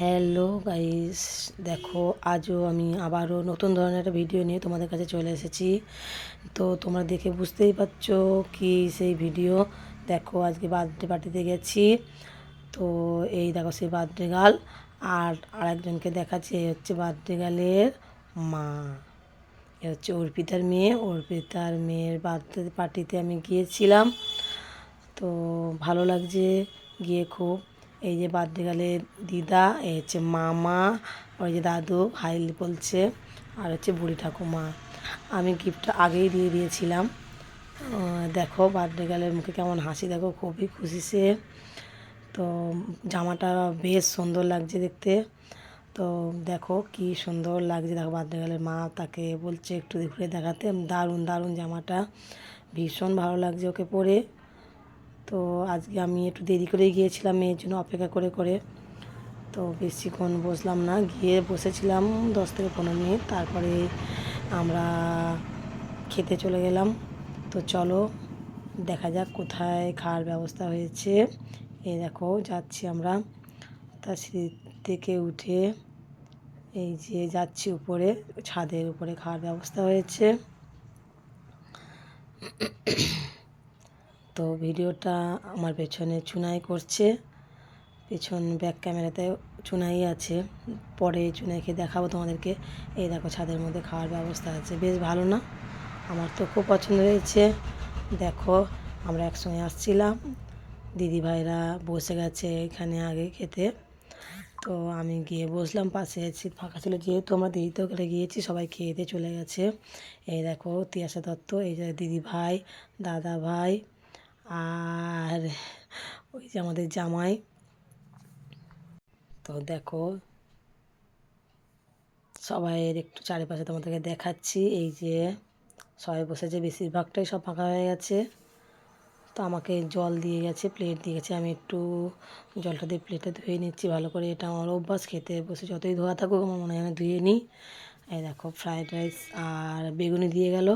Hello guys দেখো, আজও আমি আবারও নতুন ধরনের একটা ভিডিও নিয়ে তোমাদের কাছে চলে এসেছি। তো তোমরা দেখে বুঝতেই পারছ কি সেই ভিডিও দেখো, আজকে বার্থডে পার্টিতে গেছি। তো এই দেখো, সেই বার্থডে গার্ল আর আরেকজনকে দেখাচ্ছে। এই হচ্ছে বার্থডে গার্লের মা। এ হচ্ছে অর্পিতার মেয়ে। অর্পিতার মেয়ের বার্থডে পার্টিতে আমি গিয়েছিলাম। তো ভালো লাগছে গিয়ে খুব। এই যে বার্থডে গেলে দিদা, এই হচ্ছে মামা, ওই যে দাদু, হাই বলছে, আর হচ্ছে বুড়ি ঠাকুমা। আমি গিফটটা আগেই দিয়ে দিয়েছিলাম। দেখো বার্থডে গালের মুখে কেমন হাসি, দেখো খুবই খুশি সে। তো জামাটা বেশ সুন্দর লাগছে দেখতে। তো দেখো কি সুন্দর লাগছে, দেখো বার্থডে গালের মা তাকে বলছে একটু ঘুরে দেখাতে। দারুণ দারুণ জামাটা। ভীষণ ভালো লাগছে ওকে পরে। তো আজকে আমি একটু দেরি করে গিয়েছিলাম, মেয়ের জন্য অপেক্ষা করে করে। তো বেশিক্ষণ বসলাম না, গিয়ে বসেছিলাম দশ থেকে পনেরো মিনিট, তারপরে আমরা খেতে চলে গেলাম। তো চলো দেখা যাক কোথায় খাওয়ার ব্যবস্থা হয়েছে। এই দেখো, যাচ্ছি আমরা। তা সিঁড়ি থেকে উঠে এই যে যাচ্ছি উপরে, ছাদের উপরে খাওয়ার ব্যবস্থা হয়েছে। তো ভিডিওটা আমার পেছনে চুনাই করছে। পেছন ব্যাক ক্যামেরাতে চুনাই আছে। পরে চুনাইকে দেখাবো তোমাদেরকে। এই দেখো ছাদের মধ্যে খাওয়ার ব্যবস্থা আছে। বেশ ভালো না? আমার তো খুব পছন্দ হয়েছে। দেখো, আমরা একসঙ্গে আসছিলাম। দিদি ভাইরা বসে গেছে এখানে আগে খেতে। তো আমি গিয়ে বসলাম, পাশে সিট ফাঁকা ছিল যেহেতু আমরা দিদিতেও করে গিয়েছি, সবাই খেয়ে দিয়ে চলে গেছে। এই দেখো তিয়াসা দত্ত, এই যে দিদি ভাই, দাদা ভাই আর ওই যে আমাদের জামাই। তো দেখো, সবাইয়ের একটু চারিপাশে তোমাদেরকে দেখাচ্ছি। এই যে সবাই বসেছে, বেশিরভাগটাই সব ফাঁকা হয়ে গেছে। তো আমাকে জল দিয়ে গেছে প্লেট দিয়ে গেছে। আমি একটু জলটা দিয়ে প্লেটে ধুয়ে নিচ্ছি, ভালো করে। এটা আমার অভ্যাস, খেতে বসে যতই ধোয়া থাকুক, আমার মনে হয় ধুয়ে নিই। এই দেখো ফ্রায়েড রাইস আর বেগুনি দিয়ে গেল।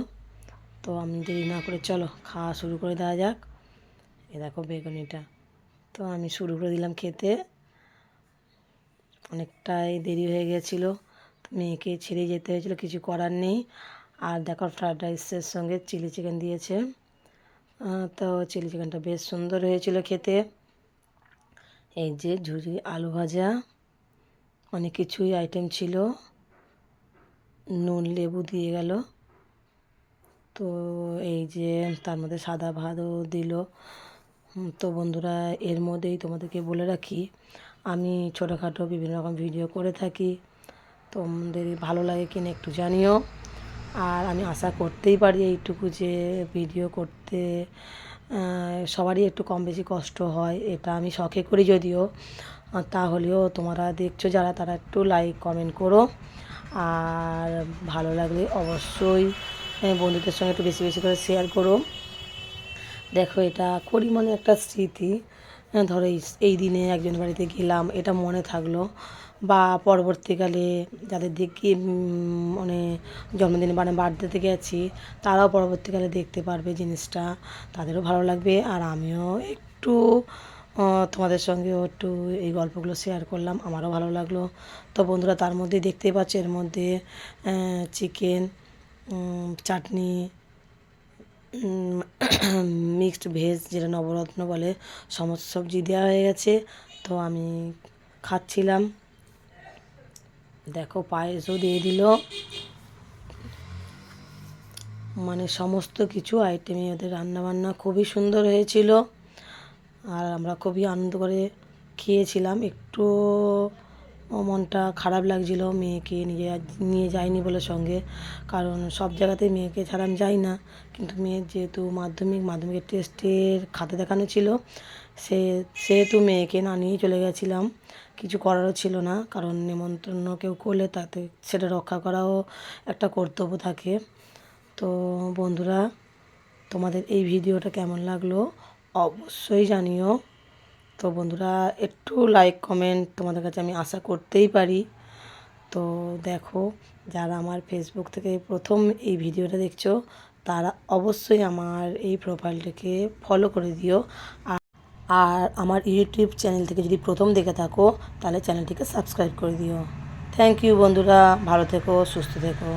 তো আমি দেরি না করে, চলো, খাওয়া শুরু করে দেওয়া যাক। এ দেখো বেগুনিটা। তো আমি শুরু করে দিলাম খেতে। অনেকটাই দেরি হয়ে গেছিল। মেয়েকে ছেড়ে যেতে হয়েছিল, কিছু করার নেই। আর দেখো ফ্রায়েড রাইসের সঙ্গে চিলি চিকেন দিয়েছে। তো চিলি চিকেনটা বেশ সুন্দর হয়েছিল খেতে। এই যে ঝুরি আলু ভাজা, অনেক কিছুই আইটেম ছিল। নুন, লেবু দিয়ে গেল। তো এই যে তার মধ্যে সাদা ভাতও দিল। তো বন্ধুরা, এর মধ্যেই তোমাদেরকে বলে রাখি, আমি ছোটোখাটো বিভিন্ন রকম ভিডিও করে থাকি। তোমাদের ভালো লাগে কিনা একটু জানিও। আর আমি আশা করতেই পারি এইটুকু যে ভিডিও করতে সবারই একটু কম বেশি কষ্ট হয়, এটা আমি শখে করি যদিও। তাহলেও তোমরা দেখছ যারা, তারা একটু লাইক কমেন্ট করো। আর ভালো লাগলে অবশ্যই বন্ধুদের সঙ্গে একটু বেশি বেশি করে শেয়ার করো। দেখো, এটা করি মানে একটা স্মৃতি। ধরো, এই দিনে একজন বাড়িতে গেলাম, এটা মনে থাকল। বা পরবর্তীকালে যাদের দেখি মানে জন্মদিনে মানে বার্থডেতে গেছি, তারাও পরবর্তীকালে দেখতে পারবে জিনিসটা। তাদেরও ভালো লাগবে, আর আমিও একটু তোমাদের সঙ্গেও একটু এই গল্পগুলো শেয়ার করলাম, আমারও ভালো লাগল। তো বন্ধুরা, তার মধ্যে দেখতেই পাচ্ছ, এর মধ্যে চিকেন চাটনি মিক্সড ভেজ যেটা নবরত্ন বলে, সমস্ত সবজি দেওয়া হয়ে গেছে। তো আমি খাচ্ছিলাম। দেখো পায়েসও দিয়ে দিল। মানে সমস্ত কিছু আইটেমই ওদের রান্নাবান্না খুবই সুন্দর হয়েছিল। আর আমরা খুবই আনন্দ করে খেয়েছিলাম। একটু মনটা খারাপ লাগছিল মেয়েকে নিয়ে নিয়ে যাইনি বলে সঙ্গে। কারণ সব জায়গাতেই মেয়েকে ছাড়া আমি যাই না। কিন্তু মেয়ের যেহেতু মাধ্যমিক, মাধ্যমিকের টেস্টের খাতা দেখানো ছিল, সে, সেহেতু মেয়েকে না নিয়ে চলে গেছিলাম। কিছু করারও ছিল না, কারণ নেমন্তন্ন কেউ করলে তাতে সেটা রক্ষা করাও একটা কর্তব্য থাকে। তো বন্ধুরা, তোমাদের এই ভিডিওটা কেমন লাগল অবশ্যই জানিও। তো বন্ধুরা, একটু লাইক কমেন্ট তোমাদের কাছে আমি আশা করতেই পারি। তো দেখো, যারা আমার ফেসবুক থেকে প্রথম এই ভিডিওটা দেখছ, তারা অবশ্যই আমার এই প্রোফাইলটাকে ফলো করে দিও। আর আর আমার ইউটিউব চ্যানেল থেকে যদি প্রথম দেখে থাকো, তাহলে চ্যানেলটিকে সাবস্ক্রাইব করে দিও। থ্যাংক ইউ বন্ধুরা, ভালো থেকো, সুস্থ থেকো।